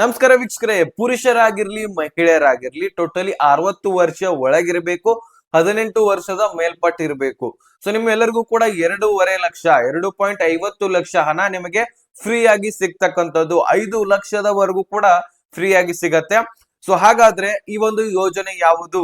ನಮಸ್ಕಾರ ವೀಕ್ಷಕರೇ, ಪುರುಷರಾಗಿರ್ಲಿ, ಮಹಿಳೆಯರಾಗಿರ್ಲಿ, ಟೋಟಲಿ ಅರವತ್ತು ವರ್ಷ ಒಳಗಿರ್ಬೇಕು, ಹದಿನೆಂಟು ವರ್ಷದ ಮೇಲ್ಪಟ್ಟು ಇರಬೇಕು. ಸೊ ನಿಮ್ಮೆಲ್ಲರಿಗೂ ಕೂಡ ಎರಡೂವರೆ ಲಕ್ಷ, ಎರಡು ಪಾಯಿಂಟ್ ಐವತ್ತು ಲಕ್ಷ ಹಣ ನಿಮಗೆ ಫ್ರೀ ಆಗಿ ಸಿಗ್ತಕ್ಕಂಥದ್ದು. ಐದು ಲಕ್ಷದವರೆಗೂ ಕೂಡ ಫ್ರೀ ಆಗಿ ಸಿಗತ್ತೆ. ಸೊ ಹಾಗಾದ್ರೆ ಈ ಒಂದು ಯೋಜನೆ ಯಾವುದು?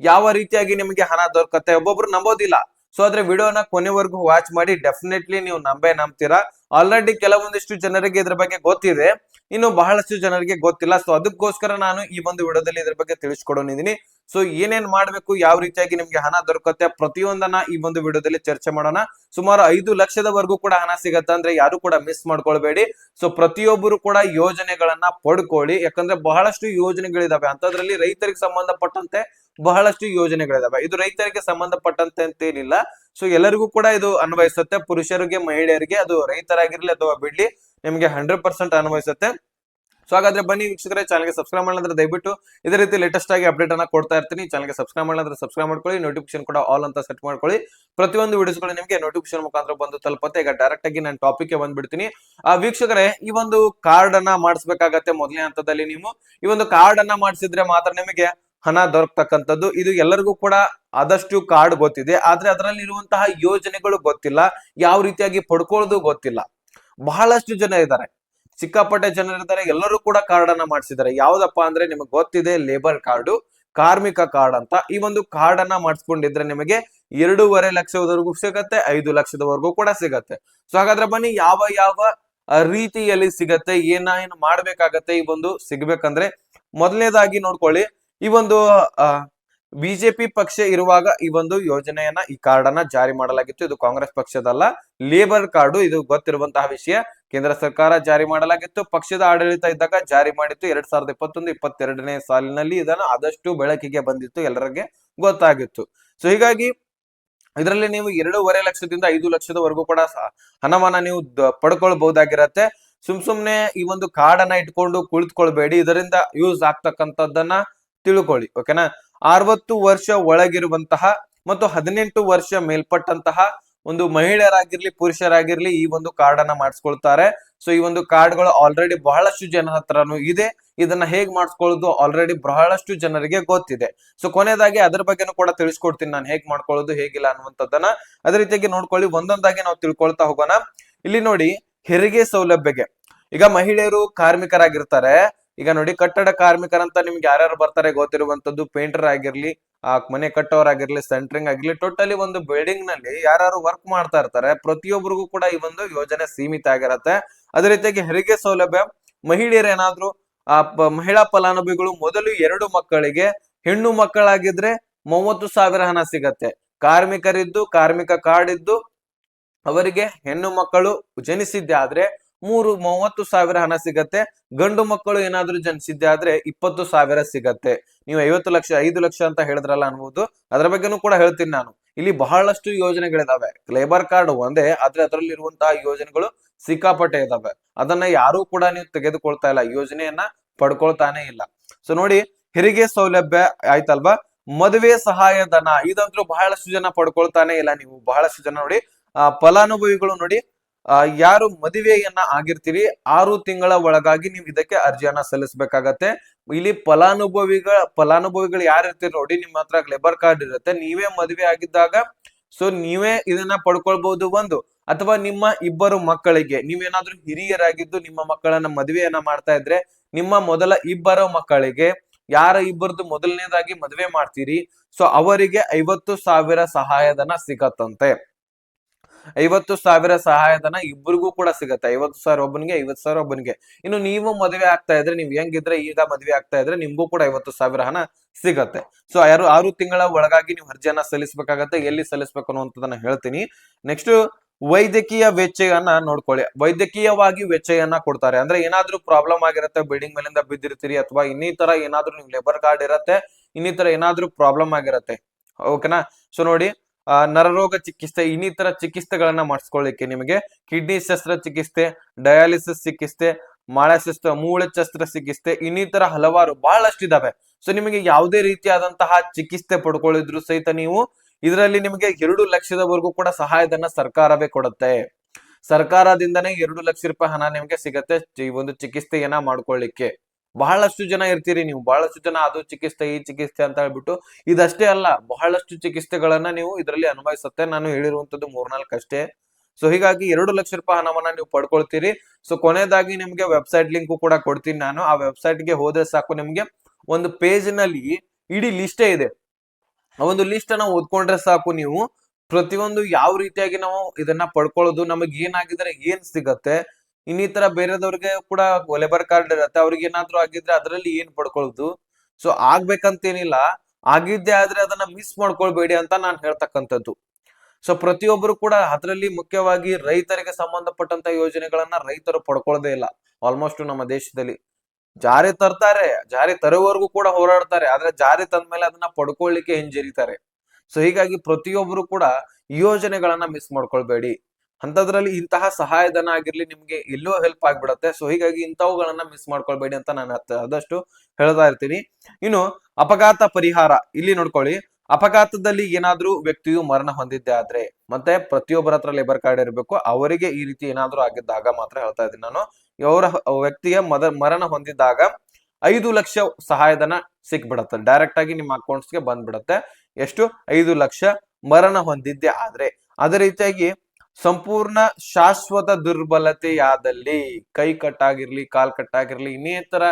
ಯಾವ ರೀತಿಯಾಗಿ ನಿಮಗೆ ಹಣ ದೊರಕತ್ತೆ ಒಬ್ಬೊಬ್ರು ನಂಬೋದಿಲ್ಲ. ಸೊ ಆದ್ರೆ ವಿಡಿಯೋನ ಕೊನೆವರೆಗೂ ವಾಚ್ ಮಾಡಿ ಡೆಫಿನೆಟ್ಲಿ ನೀವು ನಂಬೇ ನಂಬ್ತೀರಾ? ಆಲ್ರೆಡಿ ಕೆಲವೊಂದಿಷ್ಟು ಜನರಿಗೆ ಇದ್ರ ಬಗ್ಗೆ ಗೊತ್ತಿದೆ. ಇನ್ನು ಬಹಳಷ್ಟು ಜನರಿಗೆ ಗೊತ್ತಿಲ್ಲ. ಸೊ ಅದಕ್ಕೋಸ್ಕರ ನಾನು ಈ ಒಂದು ವಿಡಿಯೋದಲ್ಲಿ ಇದ್ರ ಬಗ್ಗೆ ತಿಳಿಸ್ಕೊಡೋನಿದ್ದೀನಿ ಸೊ ಏನೇನ್ ಮಾಡ್ಬೇಕು, ಯಾವ ರೀತಿಯಾಗಿ ನಿಮ್ಗೆ ಹಣ ದೊರಕುತ್ತೆ ಪ್ರತಿಯೊಂದನ್ನ ಈ ಒಂದು ವಿಡಿಯೋದಲ್ಲಿ ಚರ್ಚೆ ಮಾಡೋಣ. ಸುಮಾರು ಐದು ಲಕ್ಷದವರೆಗೂ ಕೂಡ ಹಣ ಸಿಗತ್ತೆ ಅಂದ್ರೆ ಯಾರು ಕೂಡ ಮಿಸ್ ಮಾಡ್ಕೊಳ್ಬೇಡಿ. ಸೊ ಪ್ರತಿಯೊಬ್ಬರು ಕೂಡ ಯೋಜನೆಗಳನ್ನ ಪಡ್ಕೊಳ್ಳಿ. ಯಾಕಂದ್ರೆ ಬಹಳಷ್ಟು ಯೋಜನೆಗಳಿದಾವೆ. ಅಂತದ್ರಲ್ಲಿ ರೈತರಿಗೆ ಸಂಬಂಧಪಟ್ಟಂತೆ ಬಹಳಷ್ಟು ಯೋಜನೆಗಳಿದಾವೆ. ಇದು ರೈತರಿಗೆ ಸಂಬಂಧಪಟ್ಟಂತೆ ಅಂತೇನಿಲ್ಲ ಸೊ ಎಲ್ಲರಿಗೂ ಕೂಡ ಇದು ಅನ್ವಯಿಸುತ್ತೆ. ಪುರುಷರಿಗೆ, ಮಹಿಳೆಯರಿಗೆ, ಅದು ರೈತರಾಗಿರ್ಲಿ ಅಥವಾ ಬಿಡ್ಲಿ ನಿಮಗೆ ಹಂಡ್ರೆಡ್ ಪರ್ಸೆಂಟ್ ಅನ್ವಯಿಸುತ್ತೆ. ಸೊ ಹಾಗಾದ್ರೆ ಬನ್ನಿ ವೀಕ್ಷಕರೇ ಚಾನಲ್ಗೆ ಸಬ್ಸ್ಕ್ರೈಬ್ ಮಾಡಿದ್ರೆ ದಯವಿಟ್ಟು ಇದೇ ರೀತಿ ಲೇಟೆಸ್ಟ್ ಆಗಿ ಅಪ್ಡೇಟ್ ಅನ್ನ ಕೊಡ್ತಾ ಇರ್ತೀನಿ. ಚಾನಲ್ಗೆ ಸಬ್ಸ್ಕ್ರೈಬ್ ಮಾಡಿದ್ರೆ ಸಬ್ಸ್ಕ್ರೈಬ್ ಮಾಡ್ಕೊಳ್ಳಿ ನೋಟಿಫಿಕೇಶನ್ ಕೂಡ ಆಲ್ ಅಂತ ಸೆಟ್ ಮಾಡ್ಕೊಳ್ಳಿ. ಪ್ರತಿಯೊಂದು ವಿಡಿಯೋಸ್ಗಳು ನಿಮಗೆ ನೋಟಿಫಿಕೇಶನ್ ಮುಖಾಂತರ ಬಂದು ತಲುಪತ್ತೆ. ಈಗ ಡೈರೆಕ್ಟ್ ಆಗಿ ನಾನು ಟಾಪಿಕ್ಗೆ ಬಂದ್ಬಿಡ್ತೀನಿ. ಆ, ವೀಕ್ಷಕರೇ, ಈ ಒಂದು ಕಾರ್ಡ್ ಅನ್ನ ಮಾಡಿಸ್ಬೇಕಾಗತ್ತೆ ಮೊದಲನೇ ಹಂತದಲ್ಲಿ ನೀವು. ಈ ಒಂದು ಕಾರ್ಡ್ ಅನ್ನ ಮಾಡಿಸಿದ್ರೆ ಮಾತ್ರ ನಿಮಗೆ ಹಣ ದೊರಕತಕ್ಕಂಥದ್ದು. ಇದು ಎಲ್ಲರಿಗೂ ಕೂಡ ಆದಷ್ಟು ಕಾರ್ಡ್ ಗೊತ್ತಿದೆ. ಆದ್ರೆ ಅದರಲ್ಲಿ ಇರುವಂತಹ ಯೋಜನೆಗಳು ಗೊತ್ತಿಲ್ಲ. ಯಾವ ರೀತಿಯಾಗಿ ಪಡ್ಕೊಳ್ಳೋದು ಗೊತ್ತಿಲ್ಲ. ಬಹಳಷ್ಟು ಜನ ಇದ್ದಾರೆ. ಸಿಕ್ಕಾಪಟ್ಟೆ ಜನರಿದ್ದಾರೆ ಎಲ್ಲರೂ ಕೂಡ ಕಾರ್ಡ್ ಅನ್ನ ಮಾಡಿಸಿದ್ದಾರೆ. ಯಾವ್ದಪ್ಪ ಅಂದ್ರೆ ನಿಮಗೆ ಗೊತ್ತಿದೆ ಲೇಬರ್ ಕಾರ್ಡು ಕಾರ್ಮಿಕ ಕಾರ್ಡ್ ಅಂತ. ಈ ಒಂದು ಕಾರ್ಡ್ ಅನ್ನ ಮಾಡಿಸ್ಕೊಂಡಿದ್ರೆ ನಿಮಗೆ ಎರಡೂವರೆ ಲಕ್ಷದವರೆಗೂ ಸಿಗತ್ತೆ, ಐದು ಲಕ್ಷದವರೆಗೂ ಕೂಡ ಸಿಗತ್ತೆ. ಸೊ ಹಾಗಾದ್ರೆ ಬನ್ನಿ, ಯಾವ ಯಾವ ರೀತಿಯಲ್ಲಿ ಸಿಗತ್ತೆ, ಏನ, ಏನು ಮಾಡ್ಬೇಕಾಗತ್ತೆ ಈ ಒಂದು ಸಿಗ್ಬೇಕಂದ್ರೆ ಮೊದಲನೇದಾಗಿ ನೋಡ್ಕೊಳ್ಳಿ. ಈ ಒಂದು ಬಿಜೆಪಿ ಪಕ್ಷ ಇರುವಾಗ ಈ ಒಂದು ಯೋಜನೆಯನ್ನ, ಈ ಕಾರ್ಡ್ ಅನ್ನ ಜಾರಿ ಮಾಡಲಾಗಿತ್ತು. ಇದು ಕಾಂಗ್ರೆಸ್ ಪಕ್ಷದಲ್ಲ, ಲೇಬರ್ ಕಾರ್ಡು. ಇದು ಗೊತ್ತಿರುವಂತಹ ವಿಷಯ. ಕೇಂದ್ರ ಸರ್ಕಾರ ಜಾರಿ ಮಾಡಲಾಗಿತ್ತು. ಪಕ್ಷದ ಆಡಳಿತ ಇದ್ದಾಗ ಜಾರಿ ಮಾಡಿತ್ತು. ಎರಡ್ ಸಾವಿರದ ಇಪ್ಪತ್ತೊಂದು, ಇಪ್ಪತ್ತೆರಡನೇ ಸಾಲಿನಲ್ಲಿ ಇದನ್ನ ಆದಷ್ಟು ಬೆಳಕಿಗೆ ಬಂದಿತ್ತು. ಎಲ್ಲರಿಗೆ ಗೊತ್ತಾಗಿತ್ತು. ಸೊ ಹೀಗಾಗಿ ಇದರಲ್ಲಿ ನೀವು ಎರಡೂವರೆ ಲಕ್ಷದಿಂದ ಐದು ಲಕ್ಷದವರೆಗೂ ಕೂಡ ಹಣವನ್ನ ನೀವು ಪಡ್ಕೊಳ್ಬಹುದಾಗಿರತ್ತೆ. ಸುಮ್ ಸುಮ್ನೆ ಈ ಒಂದು ಕಾರ್ಡ್ ಅನ್ನ ಇಟ್ಕೊಂಡು ಕುಳಿತುಕೊಳ್ಬೇಡಿ. ಇದರಿಂದ ಯೂಸ್ ಆಗ್ತಕ್ಕಂಥದ್ದನ್ನ ತಿಳ್ಕೊಳ್ಳಿ. ಓಕೆನಾ? ಅರವತ್ತು ವರ್ಷ ಒಳಗಿರುವಂತಹ ಮತ್ತು ಹದಿನೆಂಟು ವರ್ಷ ಮೇಲ್ಪಟ್ಟಂತಹ ಒಂದು ಮಹಿಳೆಯರಾಗಿರ್ಲಿ, ಪುರುಷರಾಗಿರ್ಲಿ ಈ ಒಂದು ಕಾರ್ಡ್ ಅನ್ನ ಮಾಡಿಸ್ಕೊಳ್ತಾರೆ. ಸೊ ಈ ಒಂದು ಕಾರ್ಡ್ಗಳು ಆಲ್ರೆಡಿ ಬಹಳಷ್ಟು ಜನ ಹತ್ರನೂ ಇದೆ. ಇದನ್ನ ಹೇಗ್ ಮಾಡಿಸ್ಕೊಳ್ಳೋದು ಆಲ್ರೆಡಿ ಬಹಳಷ್ಟು ಜನರಿಗೆ ಗೊತ್ತಿದೆ. ಸೊ ಕೊನೆಯದಾಗಿ ಅದ್ರ ಬಗ್ಗೆನೂ ಕೂಡ ತಿಳಿಸ್ಕೊಡ್ತೀನಿ ನಾನು ಹೇಗ್ ಮಾಡ್ಕೊಳ್ಳೋದು, ಹೇಗಿಲ್ಲ ಅನ್ನುವಂಥದ್ದನ್ನ. ಅದೇ ರೀತಿಯಾಗಿ ನೋಡ್ಕೊಳ್ಳಿ, ಒಂದೊಂದಾಗಿ ನಾವು ತಿಳ್ಕೊಳ್ತಾ ಹೋಗೋಣ. ಇಲ್ಲಿ ನೋಡಿ, ಹೆರಿಗೆ ಸೌಲಭ್ಯಗೆ. ಈಗ ಮಹಿಳೆಯರು ಕಾರ್ಮಿಕರಾಗಿರ್ತಾರೆ. ಈಗ ನೋಡಿ ಕಟ್ಟಡ ಕಾರ್ಮಿಕರಂತ ನಿಮ್ಗೆ ಯಾರ್ಯಾರು ಬರ್ತಾರೆ ಗೊತ್ತಿರುವಂತದ್ದು ಪೇಂಟರ್ ಆಗಿರ್ಲಿ, ಆ ಮನೆ ಕಟ್ಟೋರಾಗಿರ್ಲಿ ಸೆಂಟ್ರಿಂಗ್ ಆಗಿರ್ಲಿ ಟೋಟಲಿ ಒಂದು ಬಿಲ್ಡಿಂಗ್ನಲ್ಲಿ ಯಾರು ವರ್ಕ್ ಮಾಡ್ತಾ ಇರ್ತಾರೆ ಪ್ರತಿಯೊಬ್ಬರಿಗೂ ಕೂಡ ಈ ಒಂದು ಯೋಜನೆ ಸೀಮಿತ ಆಗಿರತ್ತೆ. ಅದೇ ರೀತಿಯಾಗಿ ಹೆರಿಗೆ ಸೌಲಭ್ಯ, ಮಹಿಳೆಯರು ಏನಾದ್ರು, ಆ ಮಹಿಳಾ ಫಲಾನುಭವಿಗಳು ಮೊದಲು ಎರಡು ಮಕ್ಕಳಿಗೆ, ಹೆಣ್ಣು ಮಕ್ಕಳಾಗಿದ್ರೆ ಮೂವತ್ತು ಸಾವಿರ ಹಣ ಸಿಗತ್ತೆ. ಕಾರ್ಮಿಕರಿದ್ದು, ಕಾರ್ಮಿಕ ಕಾರ್ಡ್ ಇದ್ದು, ಅವರಿಗೆ ಹೆಣ್ಣು ಮಕ್ಕಳು ಜನಿಸಿದ್ದೆ ಆದ್ರೆ ಮೂರು ಮೂವತ್ತು ಸಾವಿರ ಹಣ ಸಿಗತ್ತೆ. ಗಂಡು ಮಕ್ಕಳು ಏನಾದ್ರೂ ಜನಿಸಿದ್ದೆ ಆದ್ರೆ ಇಪ್ಪತ್ತು ಸಾವಿರ ಸಿಗತ್ತೆ. ನೀವು ಐವತ್ತು ಲಕ್ಷ, ಐದು ಲಕ್ಷ ಅಂತ ಹೇಳಿದ್ರಲ್ಲ ಅನ್ಬೋದು. ಅದ್ರ ಬಗ್ಗೆನೂ ಕೂಡ ಹೇಳ್ತೀನಿ ನಾನು. ಇಲ್ಲಿ ಬಹಳಷ್ಟು ಯೋಜನೆಗಳಿದಾವೆ. ಲೇಬರ್ ಕಾರ್ಡ್ ಒಂದೇ, ಆದ್ರೆ ಅದರಲ್ಲಿ ಇರುವಂತಹ ಯೋಜನೆಗಳು ಸಿಕ್ಕಾಪಟ್ಟೆ ಇದಾವೆ. ಅದನ್ನ ಯಾರು ಕೂಡ ನೀವು ತೆಗೆದುಕೊಳ್ತಾ ಇಲ್ಲ. ಯೋಜನೆಯನ್ನ ಪಡ್ಕೊಳ್ತಾನೆ ಇಲ್ಲ. ಸೊ ನೋಡಿ, ಹೆರಿಗೆ ಸೌಲಭ್ಯ ಆಯ್ತಲ್ವಾ? ಮದುವೆ ಸಹಾಯಧನ, ಇದಂತೂ ಬಹಳಷ್ಟು ಜನ ಪಡ್ಕೊಳ್ತಾನೆ ಇಲ್ಲ ನೀವು. ಬಹಳಷ್ಟು ಜನ ನೋಡಿ ಫಲಾನುಭವಿಗಳು ನೋಡಿ ಯಾರು ಮದುವೆಯನ್ನ ಆಗಿರ್ತೀರಿ, ಆರು ತಿಂಗಳ ಒಳಗಾಗಿ ನೀವು ಇದಕ್ಕೆ ಅರ್ಜಿಯನ್ನ ಸಲ್ಲಿಸಬೇಕಾಗತ್ತೆ. ಇಲ್ಲಿ ಫಲಾನುಭವಿಗಳ, ಫಲಾನುಭವಿಗಳು ಯಾರು ಇರ್ತೀರಿ ನೋಡಿ, ನಿಮ್ಮ ಹತ್ರ ಲೇಬರ್ ಕಾರ್ಡ್ ಇರುತ್ತೆ. ನೀವೇ ಮದುವೆ ಆಗಿದ್ದಾಗ ಸೊ ನೀವೇ ಇದನ್ನ ಪಡ್ಕೊಳ್ಬಹುದು ಒಂದು. ಅಥವಾ ನಿಮ್ಮ ಇಬ್ಬರು ಮಕ್ಕಳಿಗೆ, ನೀವೇನಾದ್ರೂ ಹಿರಿಯರಾಗಿದ್ದು ನಿಮ್ಮ ಮಕ್ಕಳನ್ನ ಮದುವೆಯನ್ನ ಮಾಡ್ತಾ ಇದ್ರೆ, ನಿಮ್ಮ ಮೊದಲ ಇಬ್ಬರು ಮಕ್ಕಳಿಗೆ ಯಾರ ಇಬ್ಬರದ್ದು ಮೊದಲನೇದಾಗಿ ಮದುವೆ ಮಾಡ್ತೀರಿ ಸೊ ಅವರಿಗೆ ಐವತ್ತು ಸಾವಿರ ಸಹಾಯಧನ ಸಿಗತ್ತಂತೆ. ಐವತ್ತು ಸಾವಿರ ಸಹಾಯಧನ ಇಬ್ಬರಿಗೂ ಕೂಡ ಸಿಗತ್ತೆ. ಐವತ್ತು ಸಾವಿರ ಒಬ್ಬನಿಗೆ, ಐವತ್ತು ಸಾವಿರ ಒಬ್ಬನಿಗೆ. ಇನ್ನು ನೀವು ಮದುವೆ ಆಗ್ತಾ ಇದ್ರೆ, ನೀವು ಹೆಂಗಿದ್ರೆ ಈಗ ಮದುವೆ ಆಗ್ತಾ ಇದ್ರೆ ನಿಮ್ಗೂ ಕೂಡ ಐವತ್ತು ಸಾವಿರ ಹಣ ಸಿಗತ್ತೆ. ಸೊ ಯಾರು ಆರು ತಿಂಗಳ ಒಳಗಾಗಿ ನೀವು ಅರ್ಜಿಯನ್ನ ಸಲ್ಲಿಸಬೇಕಾಗತ್ತೆ. ಎಲ್ಲಿ ಸಲ್ಲಿಸಬೇಕು ಅನ್ನುವಂಥದ್ದನ್ನ ಹೇಳ್ತೀನಿ. ನೆಕ್ಸ್ಟ್ ವೈದ್ಯಕೀಯ ವೆಚ್ಚಯನ್ನ ನೋಡ್ಕೊಳ್ಳಿ. ವೈದ್ಯಕೀಯವಾಗಿ ವೆಚ್ಚಯನ್ನ ಕೊಡ್ತಾರೆ. ಅಂದ್ರೆ ಏನಾದ್ರೂ ಪ್ರಾಬ್ಲಮ್ ಆಗಿರುತ್ತೆ ಬಿಲ್ಡಿಂಗ್ ಮೇಲಿಂದ ಬಿದ್ದಿರ್ತೀರಿ ಅಥವಾ ಇನ್ನಿತರ ಏನಾದ್ರೂ ನಿಮ್ ಲೇಬರ್ ಕಾರ್ಡ್ ಇರತ್ತೆ, ಇನ್ನಿತರ ಏನಾದ್ರೂ ಪ್ರಾಬ್ಲಮ್ ಆಗಿರತ್ತೆ. ಓಕೆನಾ ಸೊ ನೋಡಿ ನರರೋಗ ಚಿಕಿತ್ಸೆ, ಇನ್ನಿತರ ಚಿಕಿತ್ಸೆಗಳನ್ನ ಮಾಡಿಸ್ಕೊಳ್ಳಿಕ್ಕೆ ನಿಮಗೆ ಕಿಡ್ನಿ ಶಸ್ತ್ರ ಚಿಕಿತ್ಸೆ, ಡಯಾಲಿಸಿಸ್ ಚಿಕಿತ್ಸೆ ಮಾಳಶಸ್ತ್ರ ಮೂಳೆ ಶಸ್ತ್ರ ಚಿಕಿತ್ಸೆ, ಇನ್ನಿತರ ಹಲವಾರು ಬಹಳಷ್ಟು ಇದಾವೆ ಸೊ ನಿಮಗೆ ಯಾವುದೇ ರೀತಿಯಾದಂತಹ ಚಿಕಿತ್ಸೆ ಪಡ್ಕೊಳ್ಳಿದ್ರು ಸಹಿತ ನೀವು ಇದರಲ್ಲಿ ನಿಮಗೆ ಎರಡು ಲಕ್ಷದವರೆಗೂ ಕೂಡ ಸಹಾಯಧನ ಸರ್ಕಾರವೇ ಕೊಡುತ್ತೆ. ಸರ್ಕಾರದಿಂದನೇ ಎರಡು ಲಕ್ಷ ರೂಪಾಯಿ ಹಣ ನಿಮಗೆ ಸಿಗತ್ತೆ ಈ ಒಂದು ಚಿಕಿತ್ಸೆಯನ್ನ ಮಾಡ್ಕೊಳ್ಳಿಕ್ಕೆ ಬಹಳಷ್ಟು ಜನ ಇರ್ತೀರಿ ನೀವು. ಬಹಳಷ್ಟು ಜನ ಅದು ಚಿಕಿತ್ಸೆ, ಈ ಚಿಕಿತ್ಸೆ ಅಂತ ಹೇಳ್ಬಿಟ್ಟು ಇದಷ್ಟೇ ಅಲ್ಲ, ಬಹಳಷ್ಟು ಚಿಕಿತ್ಸೆಗಳನ್ನ ನೀವು ಇದರಲ್ಲಿ ಅನುಭವಿಸುತ್ತೆ. ನಾನು ಹೇಳಿರುವಂತದ್ದು ಮೂರ್ನಾಲ್ಕು ಅಷ್ಟೇ. ಸೊ ಹೀಗಾಗಿ ಎರಡು ಲಕ್ಷ ರೂಪಾಯಿ ಹಣವನ್ನ ನೀವು ಪಡ್ಕೊಳ್ತೀರಿ. ಸೊ ಕೊನೆಯದಾಗಿ ನಿಮ್ಗೆ ವೆಬ್ಸೈಟ್ ಲಿಂಕ್ ಕೂಡ ಕೊಡ್ತೀನಿ ನಾನು. ಆ ವೆಬ್ಸೈಟ್ಗೆ ಹೋದ್ರೆ ಸಾಕು ನಿಮ್ಗೆ. ಒಂದು ಪೇಜ್ನಲ್ಲಿ ಇಡೀ ಲಿಸ್ಟೇ ಇದೆ. ಆ ಒಂದು ಲಿಸ್ಟ್ ಅನ್ನ ಓದ್ಕೊಂಡ್ರೆ ಸಾಕು ನೀವು. ಪ್ರತಿಯೊಂದು ಯಾವ ರೀತಿಯಾಗಿ ನಾವು ಇದನ್ನ ಪಡ್ಕೊಳ್ಳೋದು ನಮಗೆ ಏನಾಗಿದ್ರೆ ಏನ್ ಸಿಗತ್ತೆ ಇನ್ನಿತರ ಬೇರೆದವ್ರಿಗೆ ಕೂಡ ಲೇಬರ್ ಕಾರ್ಡ್ ಇರತ್ತೆ, ಅವ್ರಿಗೆ ಏನಾದ್ರು ಆಗಿದ್ರೆ ಅದರಲ್ಲಿ ಏನ್ ಪಡ್ಕೊಳ್ಳೋದು ಸೊ ಆಗ್ಬೇಕಂತೇನಿಲ್ಲ, ಆಗಿದ್ದೆ ಆದ್ರೆ ಅದನ್ನ ಮಿಸ್ ಮಾಡ್ಕೊಳ್ಬೇಡಿ ಅಂತ ನಾನು ಹೇಳ್ತಕ್ಕಂಥದ್ದು. ಸೊ ಪ್ರತಿಯೊಬ್ಬರು ಕೂಡ ಅದರಲ್ಲಿ ಮುಖ್ಯವಾಗಿ ರೈತರಿಗೆ ಸಂಬಂಧಪಟ್ಟಂತ ಯೋಜನೆಗಳನ್ನ ರೈತರು ಪಡ್ಕೊಳ್ಳೋದೇ ಇಲ್ಲ. ಆಲ್ಮೋಸ್ಟ್ ನಮ್ಮ ದೇಶದಲ್ಲಿ. ಜಾರಿ ತರ್ತಾರೆ, ಜಾರಿ ತರುವವರೆಗೂ ಕೂಡ ಹೋರಾಡ್ತಾರೆ, ಆದ್ರೆ ಜಾರಿ ತಂದ್ಮೇಲೆ ಅದನ್ನ ಪಡ್ಕೊಳ್ಳಿಕ್ಕೆ ಹಿಂಜರಿತಾರೆ. ಸೊ ಹೀಗಾಗಿ ಪ್ರತಿಯೊಬ್ಬರು ಕೂಡ ಯೋಜನೆಗಳನ್ನ ಮಿಸ್ ಮಾಡ್ಕೊಳ್ಬೇಡಿ. ಅಂತದ್ರಲ್ಲಿ ಇಂತಹ ಸಹಾಯಧನ ಆಗಿರ್ಲಿ ನಿಮ್ಗೆ ಎಲ್ಲೋ ಹೆಲ್ಪ್ ಆಗ್ಬಿಡತ್ತೆ. ಸೊ ಹೀಗಾಗಿ ಇಂಥವುಗಳನ್ನ ಮಿಸ್ ಮಾಡ್ಕೊಳ್ಬೇಡಿ ಅಂತ ನಾನು ಆದಷ್ಟು ಹೇಳ್ತಾ ಇರ್ತೀನಿ. ಇನ್ನು ಅಪಘಾತ ಪರಿಹಾರ, ಇಲ್ಲಿ ನೋಡ್ಕೊಳ್ಳಿ. ಅಪಘಾತದಲ್ಲಿ ಏನಾದ್ರೂ ವ್ಯಕ್ತಿಯು ಮರಣ ಹೊಂದಿದ್ದೆ ಆದ್ರೆ, ಮತ್ತೆ ಪ್ರತಿಯೊಬ್ಬರ ಹತ್ರ ಲೇಬರ್ ಕಾರ್ಡ್ ಇರಬೇಕು, ಅವರಿಗೆ ಈ ರೀತಿ ಏನಾದ್ರೂ ಆಗಿದ್ದಾಗ ಮಾತ್ರ ಹೇಳ್ತಾ ಇದ್ದೀನಿ ನಾನು. ಅವರ ವ್ಯಕ್ತಿಯ ಮದ, ಮರಣ ಹೊಂದಿದ್ದಾಗ ಐದು ಲಕ್ಷ ಸಹಾಯಧನ ಸಿಕ್ಬಿಡತ್ತೆ. ಡೈರೆಕ್ಟ್ ಆಗಿ ನಿಮ್ಮ ಅಕೌಂಟ್ಸ್ಗೆ ಬಂದ್ಬಿಡತ್ತೆ. ಎಷ್ಟು? ಐದು ಲಕ್ಷ ಮರಣ ಹೊಂದಿದ್ದೆ ಆದ್ರೆ. ಅದೇ ರೀತಿಯಾಗಿ ಸಂಪೂರ್ಣ ಶಾಶ್ವತ ದುರ್ಬಲತೆಯಾದಲ್ಲಿ ಕೈ ಕಟ್ಟಾಗಿರ್ಲಿ, ಕಾಲ್ ಕಟ್ಟಾಗಿರ್ಲಿ, ಇನ್ನೇತರ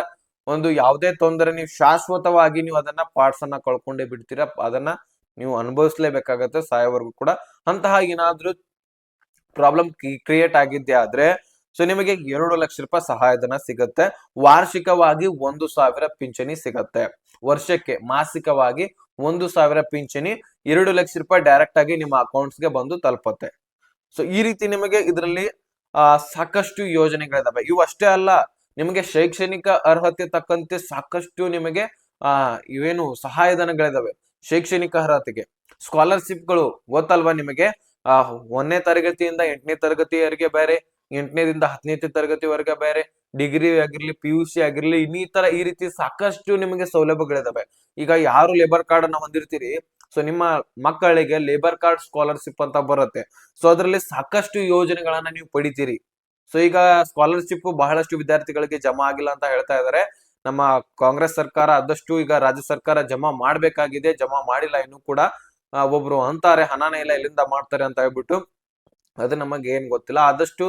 ಒಂದು ಯಾವುದೇ ತೊಂದರೆ, ನೀವು ಶಾಶ್ವತವಾಗಿ ನೀವು ಅದನ್ನ ಪಾರ್ಟ್ಸ್ ಅನ್ನ ಕಳ್ಕೊಂಡೇ ಬಿಡ್ತೀರಾ, ಅದನ್ನ ನೀವು ಅನುಭವಿಸ್ಲೇಬೇಕಾಗತ್ತೆ ಸಾಯೋವರೆಗೂ ಕೂಡ. ಅಂತಹ ಏನಾದ್ರೂ ಪ್ರಾಬ್ಲಮ್ ಕ್ರಿಯೇಟ್ ಆಗಿದ್ದೆ ಆದ್ರೆ, ಸೊ ನಿಮಗೆ ಎರಡು ಲಕ್ಷ ರೂಪಾಯಿ ಸಹಾಯಧನ ಸಿಗುತ್ತೆ. ವಾರ್ಷಿಕವಾಗಿ ಒಂದು ಸಾವಿರ ಪಿಂಚಣಿ ಸಿಗತ್ತೆ. ವರ್ಷಕ್ಕೆ ಮಾಸಿಕವಾಗಿ ಒಂದು ಸಾವಿರ ಪಿಂಚಣಿ ಎರಡು ಲಕ್ಷ ರೂಪಾಯಿ ಡೈರೆಕ್ಟ್ ಆಗಿ ನಿಮ್ಮ ಅಕೌಂಟ್ಸ್ಗೆ ಬಂದು ತಲುಪುತ್ತೆ. ಸೊ ಈ ರೀತಿ ನಿಮಗೆ ಇದರಲ್ಲಿ ಸಾಕಷ್ಟು ಯೋಜನೆಗಳಿದಾವೆ. ಇವು ಅಷ್ಟೇ ಅಲ್ಲ, ನಿಮಗೆ ಶೈಕ್ಷಣಿಕ ಅರ್ಹತೆ ತಕ್ಕಂತೆ ಸಾಕಷ್ಟು ನಿಮಗೆ, ಆ, ಇವೇನು ಸಹಾಯಧನಗಳಿದಾವೆ. ಶೈಕ್ಷಣಿಕ ಅರ್ಹತೆಗೆ. ಸ್ಕಾಲರ್ಶಿಪ್ಗಳು ಗೊತ್ತಲ್ವಾ ನಿಮಗೆ? ಆ, ಒಂದನೇ ತರಗತಿಯಿಂದ ಎಂಟನೇ ತರಗತಿಯವರೆಗೆ ಬೇರೆ, ಎಂಟನೇದಿಂದ ಹತ್ತನೇ ತರಗತಿವರೆಗೆ ಬೇರೆ, ಡಿಗ್ರಿ ಆಗಿರ್ಲಿ, ಪಿ ಯು ಸಿ ಆಗಿರ್ಲಿ, ಇನ್ನಿತರ ಈ ರೀತಿ ಸಾಕಷ್ಟು ನಿಮಗೆ ಸೌಲಭ್ಯಗಳಿದಾವೆ. ಈಗ ಯಾರು ಲೇಬರ್ ಕಾರ್ಡ್ ಅನ್ನ ಹೊಂದಿರ್ತೀರಿ? ಸೊ ನಿಮ್ಮ ಮಕ್ಕಳಿಗೆ ಲೇಬರ್ ಕಾರ್ಡ್ ಸ್ಕಾಲರ್ಶಿಪ್ ಅಂತ ಬರುತ್ತೆ. ಸೊ ಅದರಲ್ಲಿ ಸಾಕಷ್ಟು ಯೋಜನೆಗಳನ್ನ ನೀವು ಪಡಿತೀರಿ. ಸೊ ಈಗ ಸ್ಕಾಲರ್ಶಿಪ್ ಬಹಳಷ್ಟು ವಿದ್ಯಾರ್ಥಿಗಳಿಗೆ ಜಮಾ ಆಗಿಲ್ಲ ಅಂತ ಹೇಳ್ತಾ ಇದ್ದಾರೆ ನಮ್ಮ ಕಾಂಗ್ರೆಸ್ ಸರ್ಕಾರ ಆದಷ್ಟು ಈಗ ರಾಜ್ಯ ಸರ್ಕಾರ ಜಮಾ ಮಾಡ್ಬೇಕಾಗಿದೆ, ಜಮಾ ಮಾಡಿಲ್ಲ ಇನ್ನು ಕೂಡ. ಒಬ್ರು ಅಂತಾರೆ ಹಣನೇ ಇಲ್ಲ ಎಲ್ಲಿಂದ ಮಾಡ್ತಾರೆ? ಅಂತ ಹೇಳ್ಬಿಟ್ಟು. ಅದು ನಮಗೆ ಏನ್ ಗೊತ್ತಿಲ್ಲ. ಆದಷ್ಟು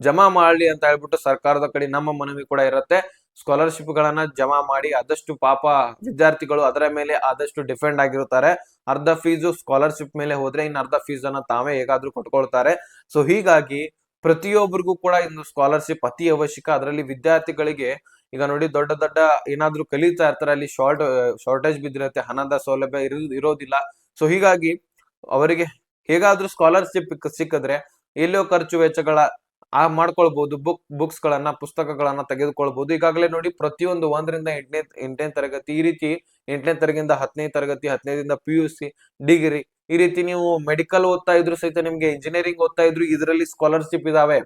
ಜಮಾ ಮಾಡಲಿ ಅಂತ ಹೇಳ್ಬಿಟ್ಟು ಸರ್ಕಾರದ ಕಡೆ ನಮ್ಮ ಮನವಿ ಕೂಡ ಇರುತ್ತೆ. ಸ್ಕಾಲರ್ಶಿಪ್ ಗಳನ್ನ ಜಮಾ ಮಾಡಿ ಆದಷ್ಟು ಪಾಪ ವಿದ್ಯಾರ್ಥಿಗಳು ಅದರ ಮೇಲೆ ಆದಷ್ಟು ಡಿಪೆಂಡ್ ಆಗಿರುತ್ತಾರೆ. ಅರ್ಧ ಫೀಸು ಸ್ಕಾಲರ್ಶಿಪ್ ಮೇಲೆ ಹೋದ್ರೆ ಇನ್ನು ಅರ್ಧ ಫೀಸ್ ಅನ್ನ ತಾವೇ ಹೇಗಾದ್ರೂ ಕೊಟ್ಕೊಳ್ತಾರೆ. ಸೊ, ಹೀಗಾಗಿ ಪ್ರತಿಯೊಬ್ಬರಿಗೂ ಕೂಡ ಇನ್ನು ಸ್ಕಾಲರ್ಶಿಪ್ ಅತಿ ಅವಶ್ಯಕ. ಅದರಲ್ಲಿ ವಿದ್ಯಾರ್ಥಿಗಳಿಗೆ ಈಗ ನೋಡಿ ದೊಡ್ಡ ದೊಡ್ಡ ಏನಾದ್ರೂ ಕಲಿತಾ ಇರ್ತಾರೆ. ಅಲ್ಲಿ ಶಾರ್ಟ್, ಶಾರ್ಟೇಜ್ ಬಿದ್ದಿರುತ್ತೆ, ಹಣದ ಸೌಲಭ್ಯ ಇರ, ಇರೋದಿಲ್ಲ. ಸೊ, ಹೀಗಾಗಿ ಅವರಿಗೆ ಹೇಗಾದ್ರೂ ಸ್ಕಾಲರ್ಶಿಪ್ ಸಿಕ್ಕಿದ್ರೆ ಎಲ್ಲೋ ಖರ್ಚು ವೆಚ್ಚಗಳ ಆ ಮಾಡ್ಕೊಳ್ಬಹುದು ಬುಕ್ ಬುಕ್ಸ್ ಗಳನ್ನ ಪುಸ್ತಕಗಳನ್ನ ತೆಗೆದುಕೊಳ್ಬಹುದು ಈಗಾಗಲೇ ನೋಡಿ ಪ್ರತಿಯೊಂದು ಒಂದರಿಂದ ಎಂಟನೇ ಎಂಟನೇ ತರಗತಿ ಈ ರೀತಿ ಎಂಟನೇ ತರಗತಿಯಿಂದ ಹತ್ತನೇ ತರಗತಿ, ಹತ್ತನೇದಿಂದ ಪಿ ಯು ಸಿ ಡಿಗ್ರಿ ಈ ರೀತಿ ನೀವು ಮೆಡಿಕಲ್ ಓದ್ತಾ ಇದ್ರು ಸಹಿತ ನಿಮ್ಗೆ ಇಂಜಿನಿಯರಿಂಗ್ ಓದ್ತಾ ಇದ್ರು ಇದರಲ್ಲಿ ಸ್ಕಾಲರ್ಶಿಪ್ ಇದಾವೆ.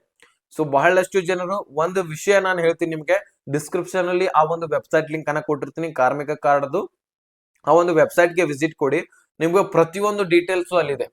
ಸೊ ಬಹಳಷ್ಟು ಜನರು ಒಂದು ವಿಷಯ ನಾನು ಹೇಳ್ತೀನಿ ನಿಮ್ಗೆ. ಡಿಸ್ಕ್ರಿಪ್ಷನ್ ಅಲ್ಲಿ ಆ ಒಂದು ವೆಬ್ಸೈಟ್ ಲಿಂಕ್ ಅನ್ನ ಕೊಟ್ಟಿರ್ತೀನಿ, ಕಾರ್ಮಿಕ ಕಾರ್ಡ್ದು. ಆ ಒಂದು ವೆಬ್ಸೈಟ್ಗೆ ವಿಸಿಟ್ ಕೊಡಿ. ನಿಮ್ಗೆ ಪ್ರತಿಯೊಂದು ಡೀಟೇಲ್ಸ್ ಅಲ್ಲಿದೆ.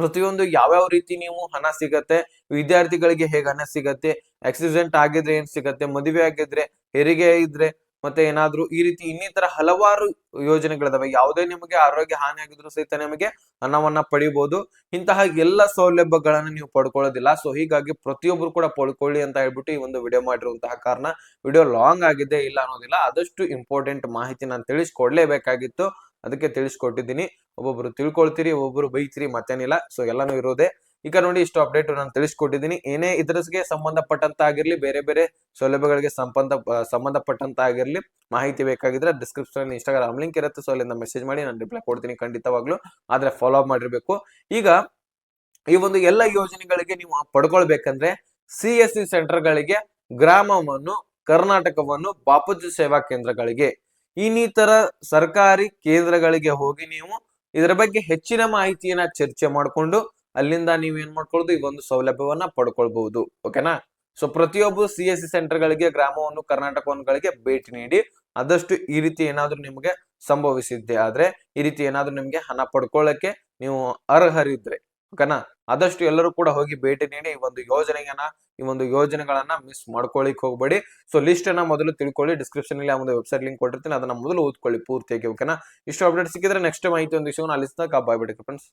ಪ್ರತಿಯೊಂದು ಯಾವ್ಯಾವ ರೀತಿ ನೀವು ಹಣ ಸಿಗತ್ತೆ, ವಿದ್ಯಾರ್ಥಿಗಳಿಗೆ ಹೇಗೆ ಹಣ ಸಿಗತ್ತೆ ಆಕ್ಸಿಡೆಂಟ್ ಆಗಿದ್ರೆ ಏನ್ ಸಿಗತ್ತೆ, ಮದುವೆ ಆಗಿದ್ರೆ, ಹೆರಿಗೆ ಇದ್ರೆ, ಮತ್ತೆ ಏನಾದ್ರು ಈ ರೀತಿ ಇನ್ನಿತರ ಹಲವಾರು ಯೋಜನೆಗಳಿದಾವೆ. ಯಾವುದೇ ನಿಮಗೆ ಆರೋಗ್ಯ ಹಾನಿ ಆಗಿದ್ರು ಸಹಿತ ನಿಮಗೆ ಹಣವನ್ನ ಪಡಿಬಹುದು ಇಂತಹ ಎಲ್ಲ ಸೌಲಭ್ಯಗಳನ್ನ ನೀವು ಪಡ್ಕೊಳ್ಳೋದಿಲ್ಲ. ಸೊ ಹೀಗಾಗಿ ಪ್ರತಿಯೊಬ್ರು ಕೂಡ ಪಡ್ಕೊಳ್ಳಿ ಅಂತ ಹೇಳ್ಬಿಟ್ಟು ಈ ಒಂದು ವಿಡಿಯೋ ಮಾಡಿರುವಂತಹ ಕಾರಣ. ವಿಡಿಯೋ ಲಾಂಗ್ ಆಗಿದೆ ಇಲ್ಲ ಅನ್ನೋದಿಲ್ಲ. ಆದಷ್ಟು ಇಂಪಾರ್ಟೆಂಟ್ ಮಾಹಿತಿ ನಾನು ತಿಳಿಸ್ಕೊಡ್ಲೇಬೇಕಾಗಿತ್ತು. ಅದಕ್ಕೆ ತಿಳಿಸ್ಕೊಟ್ಟಿದ್ದೀನಿ. ಒಬ್ಬೊಬ್ರು ತಿಳ್ಕೊಳ್ತೀರಿ, ಒಬ್ಬೊಬ್ರು ಬೈತೀರಿ, ಮತ್ತೇನಿಲ್ಲ. ಸೊ ಎಲ್ಲಾನು ಇರೋದೇ. ಈಗ ನೋಡಿ, ಇಷ್ಟು ಅಪ್ಡೇಟ್ ನಾನು ತಿಳಿಸ್ಕೊಟ್ಟಿದ್ದೀನಿ. ಏನೇ ಇದ್ರಸ್ಗೆ ಸಂಬಂಧಪಟ್ಟಂತ ಆಗಿರ್ಲಿ ಬೇರೆ ಬೇರೆ ಸೌಲಭ್ಯಗಳಿಗೆ ಸಂಬಂಧ ಸಂಬಂಧಪಟ್ಟಂತ ಆಗಿರ್ಲಿ ಮಾಹಿತಿ ಬೇಕಾಗಿದ್ರೆ ಡಿಸ್ಕ್ರಿಪ್ಷನ್ ಇನ್ಸ್ಟಾಗ್ರಾಮ್ ಲಿಂಕ್ ಇರುತ್ತೆ. ಸೊ ಅಲ್ಲಿಂದ ಮೆಸೇಜ್ ಮಾಡಿ ನಾನು ರಿಪ್ಲೈ ಕೊಡ್ತೀನಿ ಖಂಡಿತವಾಗ್ಲೂ. ಆದ್ರೆ ಫಾಲೋ ಮಾಡಿರ್ಬೇಕು. ಈಗ ಈ ಒಂದು ಎಲ್ಲ ಯೋಜನೆಗಳಿಗೆ ನೀವು ಪಡ್ಕೊಳ್ಬೇಕಂದ್ರೆ ಸಿ ಎಸ್ ಸಿ ಸೆಂಟರ್ಗಳಿಗೆ ಗ್ರಾಮವನ್ನು, ಕರ್ನಾಟಕವನ್ನು, ಬಾಪೂಜಿ ಸೇವಾ ಕೇಂದ್ರಗಳಿಗೆ. ಇನ್ನಿತರ ಸರ್ಕಾರಿ ಕೇಂದ್ರಗಳಿಗೆ ಹೋಗಿ ನೀವು ಇದರ ಬಗ್ಗೆ ಹೆಚ್ಚಿನ ಮಾಹಿತಿಯನ್ನ ಚರ್ಚೆ ಮಾಡಿಕೊಂಡು ಅಲ್ಲಿಂದ ನೀವು ಏನ್ ಮಾಡ್ಕೊಳ್ಳೋದು ಈ ಒಂದು ಸೌಲಭ್ಯವನ್ನ ಪಡ್ಕೊಳ್ಬಹುದು, ಓಕೆನಾ? ಸೊ ಪ್ರತಿಯೊಬ್ಬರು ಸಿ ಎಸ್ ಸಿ ಸೆಂಟರ್ಗಳಿಗೆ ಗ್ರಾಮವನ್ನು, ಕರ್ನಾಟಕವನ್ನುಗಳಿಗೆ ಭೇಟಿ ನೀಡಿ ಆದಷ್ಟು ಈ ರೀತಿ ಏನಾದ್ರೂ ನಿಮಗೆ ಸಂಭವಿಸಿದ್ದೆ ಆದ್ರೆ ಈ ರೀತಿ ಏನಾದ್ರೂ ನಿಮ್ಗೆ ಹಣ ಪಡ್ಕೊಳ್ಳಕ್ಕೆ ನೀವು ಅರ್ಹರಿದ್ರೆ, ಓಕೆನಾ? ಆದಷ್ಟು ಎಲ್ಲರೂ ಕೂಡ ಹೋಗಿ ಭೇಟಿ ನೀಡಿ ಈ ಒಂದು ಯೋಜನೆಯನ್ನ ಈ ಒಂದು ಯೋಜನೆಗಳನ್ನ ಮಿಸ್ ಮಾಡ್ಕೊಳ್ಳಿಕ್ ಹೋಗ್ಬೇಡಿ. ಸೊ ಲಿಸ್ಟ್ ಅನ್ನ ಮೊದಲು ತಿಳ್ಕೊಳ್ಳಿ. ಡಿಸ್ಕ್ರಿಪ್ಷನ್ ಅಲ್ಲಿ ಒಂದು ವೆಬ್ಸೈಟ್ ಲಿಂಕ್ ಕೊಟ್ಟಿರ್ತೀನಿ. ಅದನ್ನ ಮೊದಲು ಓದ್ಕೊಳ್ಳಿ ಪೂರ್ತಿಯಾಗಿ ಓಕೆನಾ ಇಷ್ಟು ಅಪ್ಡೇಟ್ ಸಿಕ್ಕಿದ್ರೆ ನೆಕ್ಸ್ಟ್ ಮಾಹಿತಿ ಒಂದು ವಿಷಯವನ್ನು ಅಲ್ಲಿಸಿದಾಗ ಬಾಯ್ ಫ್ರೆಂಡ್ಸ್